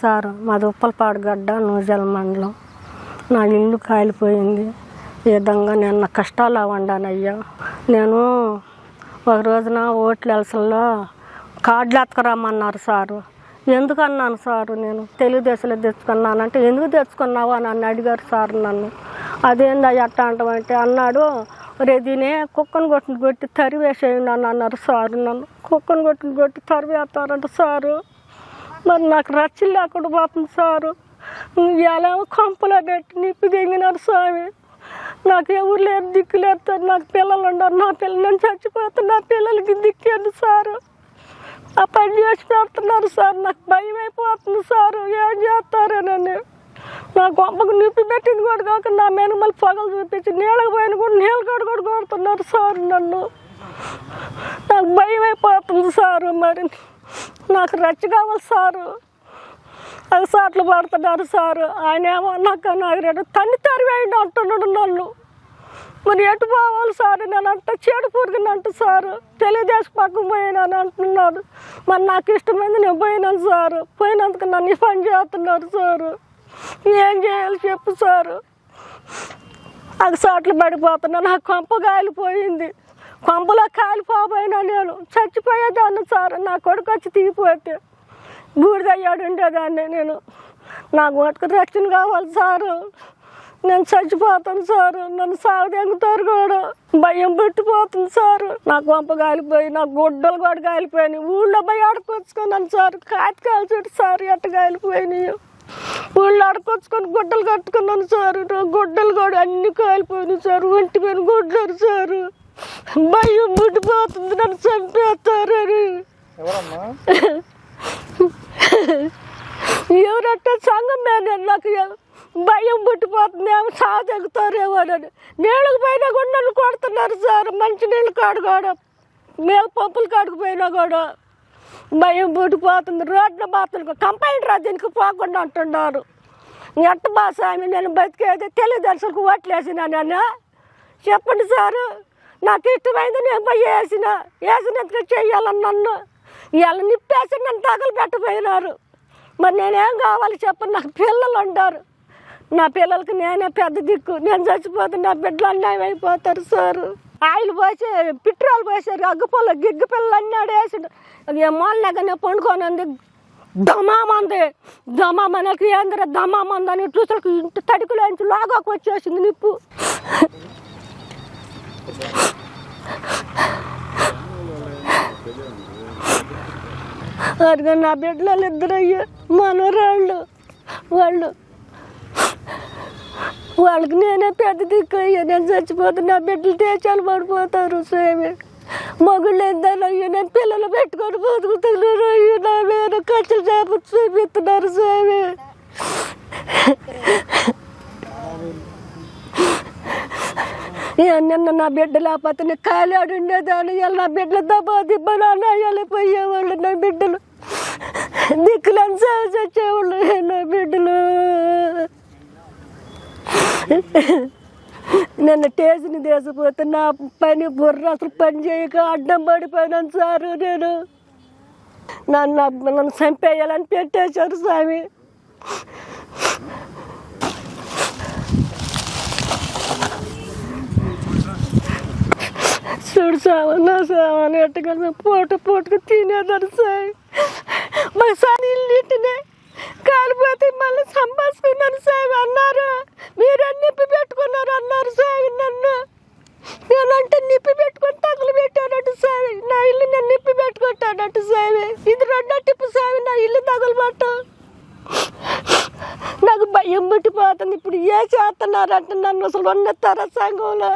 Sir మాది ఉప్పలపాడు గడ్డ నూజల్ మండలం. నా ఇల్లు కాలిపోయింది. ఈ విధంగా నేను నా కష్టాలు అవ్వండానయ్యా. నేను ఒక రోజున ఓట్ల ఎలసల్లో కార్డులు ఎత్తుకురామన్నారు సారు. ఎందుకు అన్నాను సారు నేను? తెలుగుదేశంలో తెచ్చుకున్నానంటే ఎందుకు తెచ్చుకున్నావు అని అడిగారు సార్ నన్ను. అదేందా ఎట్ట అంటే అన్నాడు రే దీనే కుక్కను కొట్టిన కొట్టి తరివేసేయండి నన్ను అన్నారు సారు నన్ను. కుక్కను కొట్టిన కొట్టి తరివేస్తారంట సారు. మరి నాకు రచ్చలు లేకుండా పోతుంది సారు. ఎలా కొంపలో పెట్టి నిప్పి దిగినారు స్వామి? నాకు ఎవరు లేరు దిక్కు లేరు నాకు పిల్లలు ఉండరు. నా పిల్లలు నేను చచ్చిపోతాను నా పిల్లలకి దిక్కేది సారు? ఆ పని చేసి పెడుతున్నారు సార్. నాకు భయం అయిపోతుంది సారు. ఏం చేస్తారోనని నా గొప్పకు నిప్పి పెట్టింది కూడా కాక నా మీద మళ్ళీ పగలు చూపించి నీళ్ళకి పోయిన కూడా నీళ్ళ కాడ కూడా కొడుతున్నారు సార్ నన్ను. నాకు భయం అయిపోతుంది సారు మరి. నాకు రచ్చ కావాలి సారు. అది సాట్లు పడుతున్నారు సారు. ఆయన ఏమో నాకు నాకు తన్ని తరివేయండి అంటున్నాడు నన్ను. మరి ఎటు పోవాలి సార్? నేను అంట చెడు పురుగునంట సారు. తెలుగుదేశం పక్కన పోయినాను అంటున్నాడు. మరి నాకు ఇష్టమైంది నేను పోయినాను సారు. పోయినందుకు నన్ను పని చేస్తున్నారు సారు. ఏం చేయాలి చెప్పు సారు? అది సాట్లు పడిపోతున్నా నాకు కొంప కాలిపోయింది. కొంపలో కాలిపోబోయినా నేను చచ్చిపోయేదాన్ని సార్. నా కొడుకు వచ్చి తీగిపోతే బూడిదయ్యాడు ఉండేదాన్ని నేను. నాకు మటుకు రక్షణ కావాలి సారు. నేను చచ్చిపోతాను సారు. నన్ను సాగుదెంగుతారు కూడా. భయం పెట్టిపోతుంది సారు. నాకు వంప కాలిపోయి నాకు గుడ్డలు కూడా కాలిపోయినాయి. ఊళ్ళో పోయి ఆడుకొచ్చుకున్నాను సార్. కాతి కాల్చుడు సారు ఎట్ట కాలిపోయినాయి. ఊళ్ళో ఆడుకొచ్చుకొని గుడ్డలు కట్టుకున్నాను సారు. గుడ్డలు కూడా అన్ని కాలిపోయినాయి సార్. ఒంటి మీద గుడ్డలు సారు. భయం పుట్టిపోతుంది నన్ను చంపేస్తారని. ఎవరంటే సంఘం మీద నాకు భయం పుట్టిపోతుంది ఏమో సాగెగుతారేమో అని. నీళ్ళకి పోయినా కూడా నన్ను కొడుతున్నారు సార్. మంచి నీళ్ళు కాడు కూడా. మేల పంపులు కాడుకు పోయినా కూడా. భయం పుట్టిపోతుంది రోడ్ల బాతులకు కంప్లైంట్ రా దీనికి పోకుండా అంటున్నారు. ఎట్ట బా స్వామి నేను బతికేది తెలియదర్శులకు ఓట్లు వేసిన నేను? చెప్పండి సారు. నాకు ఇష్టమైంది నేను పోయి వేసిన. వేసినందుకు చెయ్యాలని నన్ను. ఇలా నిప్పేసి నన్ను తగలు పెట్టబోయినారు. మరి నేనేం కావాలి చెప్పండి. నాకు పిల్లలు ఉంటారు నా పిల్లలకి నేనే పెద్ద దిక్కు. నేను చచ్చిపోతే నా బిడ్డలు అన్యాయం అయిపోతారు సారు. ఆయిల్ పోసి పెట్రోల్ పోసారు అగ్గిపల్ల గిగ్గు పిల్లలు అన్నీ ఆడేసాడు. అది మొన్నగానే పండుకొని ఉంది దమామంది. దమామనకి ఏందిర దమామంది అని చూసరికి ఇంటి తడికలోంచి లాగాకు వచ్చేసింది నిప్పు. అదిగో నా బిడ్డలు ఇద్దరయ్యా మనోరాళ్ళు. వాళ్ళు వాళ్ళకి నేనే పెద్ద దిక్కు అయ్యా. నేను చచ్చిపోతే నా బిడ్డలు తేచాలు పడిపోతారు సేమి మగుళ్ళు ఇద్దరు నేను పిల్లలు పెట్టుకొని బతుకుతున్నారు అయ్యా. నా మీద ఖర్చులు చేప చూపిస్తున్నారు స్వామి. నిన్న నా బిడ్డ లేకపోతే నేను కాలాడు ఉండేదాన్ని. ఇవాళ నా బిడ్డలు దబ్బా దిబ్బ నాన్న వెళ్ళిపోయేవాళ్ళు నా బిడ్డలు. దిక్కులని సేవ చచ్చేవాళ్ళు నా బిడ్డలు నిన్న టేజీని తీసిపోతే నా పని బుర్ర అసలు పని చేయక అడ్డం పడిపోయినాను సారు నేను. నన్ను నన్ను చంపేయాలని పెట్టేశారు స్వామి. చూడు సామన్నా నా సావ పూట పూటకు తినేదాన్ని సాయి. మా సాని ఇల్లుంటినే కాలిపోతే మళ్ళీ సంపాదించుకున్నాను సాయి అన్నారు. మీరు నిప్పి పెట్టుకున్నారు అన్నారు సాయి నన్ను. నేనంటే నిప్పి పెట్టుకొని తగులు పెట్టానట్టు సాయి నా ఇల్లు నేను నిప్పి పెట్టుకుంటానట్టు సాయి ఇది రెండో టిప్పు సాయి నా ఇల్లు తగులుబట్ట నాకు భయం పుట్టిపోతుంది. ఇప్పుడు ఏ చేస్తున్నారంటే నన్ను అసలు ఉన్నతారా సంఘంలో?